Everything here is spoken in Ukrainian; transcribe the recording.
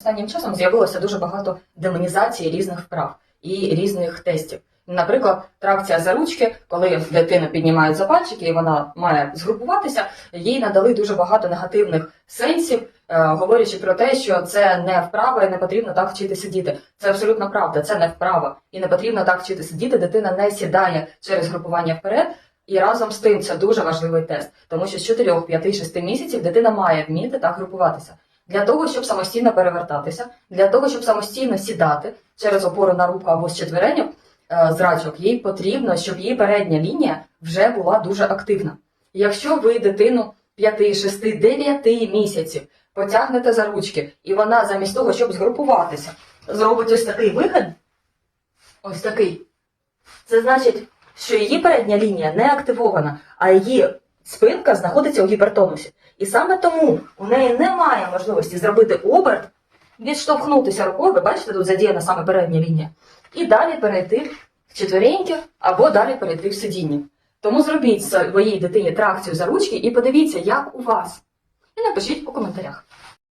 Останнім часом з'явилося дуже багато демонізації різних вправ і різних тестів. Наприклад, тракція за ручки, коли дитину піднімають за пальчики і вона має згрупуватися, їй надали дуже багато негативних сенсів, е, говорячи про те, що це не вправа і не потрібно так вчити сидіти. Це абсолютно правда, це не вправа і не потрібно так вчити сидіти. Дитина не сідає через групування вперед. І разом з тим це дуже важливий тест, тому що з 4, 5, 6 місяців дитина має вміти так групуватися. Для того, щоб самостійно перевертатися, для того, щоб самостійно сідати через опору на руку або з четверенів, е, зрачок, їй потрібно, щоб її передня лінія вже була дуже активна. Якщо ви дитину 5, 6, 9 місяців потягнете за ручки, і вона замість того, щоб згрупуватися, зробить ось такий вихід, ось такий, це значить, що її передня лінія не активована, а її спинка знаходиться у гіпертонусі. І саме тому у неї немає можливості зробити оберт, відштовхнутися рукою, ви бачите, тут задіяна саме передня лінія, і далі перейти в четвереньки або далі перейти в сидіння. Тому зробіть своїй дитині тракцію за ручки і подивіться, як у вас. І напишіть у коментарях.